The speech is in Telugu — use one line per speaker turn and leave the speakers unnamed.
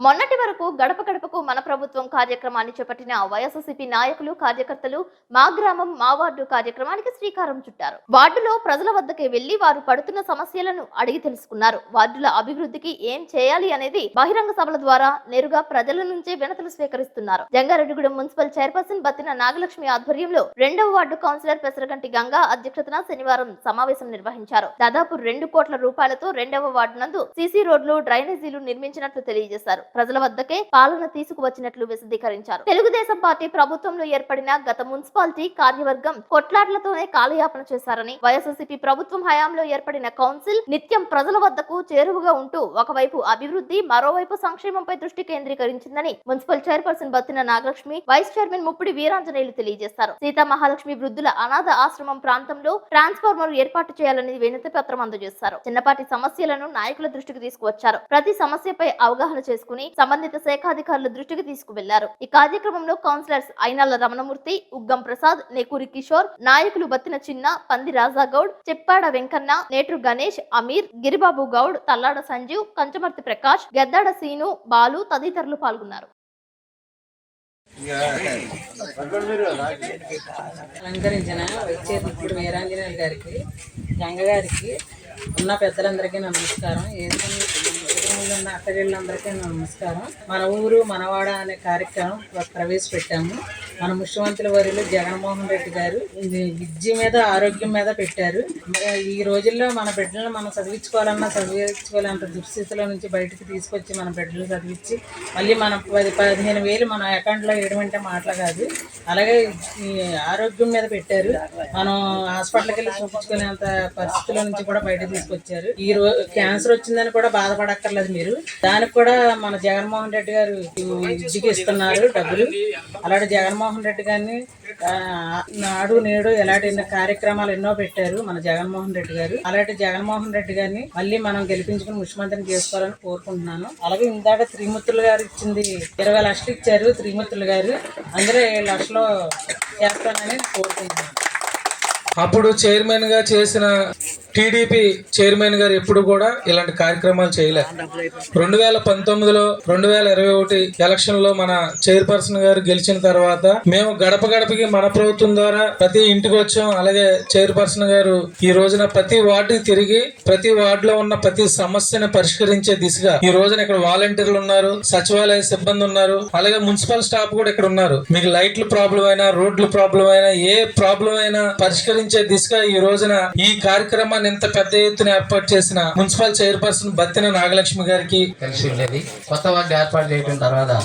మొన్నటి వరకు గడప గడపకు మన ప్రభుత్వం కార్యక్రమాన్ని చేపట్టిన వైఎస్ఆర్సీపీ నాయకులు కార్యకర్తలు మా గ్రామం మా వార్డు కార్యక్రమానికి శ్రీకారం చుట్టారు. వార్డులో ప్రజల వద్దకే వెళ్ళి వారు పడుతున్న సమస్యలను అడిగి తెలుసుకున్నారు. వార్డుల అభివృద్ధికి ఏం చేయాలి అనేది బహిరంగ సభల ద్వారా నేరుగా ప్రజల నుంచే వినతులు స్వీకరిస్తున్నారు. జంగారెడ్డిగూడెం మున్సిపల్ చైర్పర్సన్ బత్తిన నాగలక్ష్మి ఆధ్వర్యంలో రెండవ వార్డు కౌన్సిలర్ పెసరగంటి గంగా అధ్యక్షతన శనివారం సమావేశం నిర్వహించారు. దాదాపు రెండు కోట్ల రూపాయలతో రెండవ వార్డు నందు సీసీ రోడ్లు డ్రైనేజీలు నిర్మించినట్లు తెలియజేశారు. ప్రజల వద్దకే పాలన తీసుకువచ్చినట్లు విశదీకరించారు. తెలుగుదేశం పార్టీ ప్రభుత్వంలో ఏర్పడిన గత మున్సిపాలిటీ కార్యవర్గం కొట్లాట్లతోనే కాలయాపన చేశారని వైఎస్ఆర్సీపీ ప్రభుత్వం హయాంలో ఏర్పడిన కౌన్సిల్ నిత్యం ప్రజల వద్దకు చేరువగా ఉంటూ ఒకవైపు అభివృద్ధి మరోవైపు సంక్షేమంపై దృష్టి కేంద్రీకరించిందని municipal chairperson Battina Nagalakshmi vice chairman Muppidi Veeranjaneyulu తెలియజేశారు. సీతా మహాలక్ష్మి వృద్ధుల అనాథ ఆశ్రమం ప్రాంతంలో ట్రాన్స్ఫార్మర్ ఏర్పాటు చేయాలని వినతి పత్రం అందజేశారు. చిన్నపాటి సమస్యలను నాయకుల దృష్టికి తీసుకువచ్చారు. ప్రతి సమస్యపై అవగాహన చేసుకుని సంబంధిత శాఖాధికారుల దృష్టికి తీసుకువెళ్ళారు. ఈ కార్యక్రమంలో కౌన్సిలర్స్ అయినాల రమణమూర్తి ఉగ్గం ప్రసాద్ నేకూరి కిషోర్ నాయకులు బత్తిన చిన్న పంది రాజాగౌడ్ చెప్పాడ వెంకన్న నేట్రు గణేష్ అమీర్ గిరిబాబు గౌడ్ తల్లాడ సంజీవ్ కంచమర్తి ప్రకాష్ గద్దాడ సీను బాలు తదితరులు పాల్గొన్నారు.
అలంకరించిన వచ్చే ఇప్పుడు వీరాంజనేయులు గారికి గంగ గారికి ఉన్న పెద్దలందరికీ నమస్కారం. ఏదుకుని ఎదురుగుండా ఉన్న అక్కజళ్ళందరికీ నమస్కారం. మన ఊరు మనవాడ అనే కార్యక్రమం ప్రవేశపెట్టాము. మన ముఖ్యమంత్రి వర్యులు జగన్మోహన్ రెడ్డి గారు ఇది విద్య మీద ఆరోగ్యం మీద పెట్టారు. ఈ రోజుల్లో మన బిడ్డలను మనం చదివించుకోవాలన్నా చదివించుకోవాలంత దుస్థితిలో నుంచి బయటకు తీసుకొచ్చి మన బిడ్డలు చదివించి మళ్ళీ మనం పది పదిహేను వేలు మన అకౌంట్లో వేయడం అంటే మాటలు కాదు. అలాగే ఈ ఆరోగ్యం మీద పెట్టారు. మనం హాస్పిటల్కి వెళ్ళి చూపించుకునేంత పరిస్థితుల నుంచి కూడా బయట తీసుకొచ్చారు. ఈ రోజు క్యాన్సర్ వచ్చిందని కూడా బాధపడక్కర్లేదు మీరు. దానికి కూడా మన జగన్మోహన్ రెడ్డి గారు విద్యకి ఇస్తున్నారు డబ్బులు. అలాంటి జగన్మోహన్ రెడ్డి గారిని నాడు నేడు ఎలాంటి కార్యక్రమాలు ఎన్నో పెట్టారు మన జగన్మోహన్ రెడ్డి గారు. అలాంటి జగన్మోహన్ రెడ్డి గారిని మళ్ళీ మనం గెలిపించుకుని ముఖ్యమంత్రిని చేసుకోవాలని కోరుకుంటున్నాను. అలాగే ఇందాక త్రిమూర్తులు గారు ఇచ్చింది ఇరవై లక్షలు ఇచ్చారు త్రిమూర్తులు గారు. అందరూ ఏడు లక్షలు చేస్తానని కోరుకుంటున్నాను.
అప్పుడు చైర్మన్గా చేసిన టీడీపీ చైర్మన్ గారు ఎప్పుడు కూడా ఇలాంటి కార్యక్రమాలు చేయలేదు రెండు వేల పంతొమ్మిదిలో రెండు వేల ఇరవై ఒకటి ఎలక్షన్లో మన చైర్పర్సన్ గారు గెలిచిన తర్వాత మేము గడప గడపకి మన ప్రభుత్వం ద్వారా ప్రతి ఇంటికి వచ్చాం. అలాగే చైర్పర్సన్ గారు ఈ రోజున ప్రతి వార్డుకి తిరిగి ప్రతి వార్డులో ఉన్న ప్రతి సమస్యను పరిష్కరించే దిశగా ఈ రోజున ఇక్కడ వాలంటీర్లు ఉన్నారు సచివాలయ సిబ్బంది ఉన్నారు అలాగే మున్సిపల్ స్టాఫ్ కూడా ఇక్కడ ఉన్నారు. మీకు లైట్ల ప్రాబ్లం అయినా రోడ్ల ప్రాబ్లం అయినా ఏ ప్రాబ్లం అయినా పరిష్కరించే దిశగా ఈ రోజున ఈ కార్యక్రమాన్ని ఇంత పెద్ద ఎత్తున ఏర్పాటు చేసిన మున్సిపల్ చైర్పర్సన్ బత్తిన నాగలక్ష్మి గారికి
కలిసి ఉండేది. కొత్త వార్డు ఏర్పాటు చేయడం తర్వాత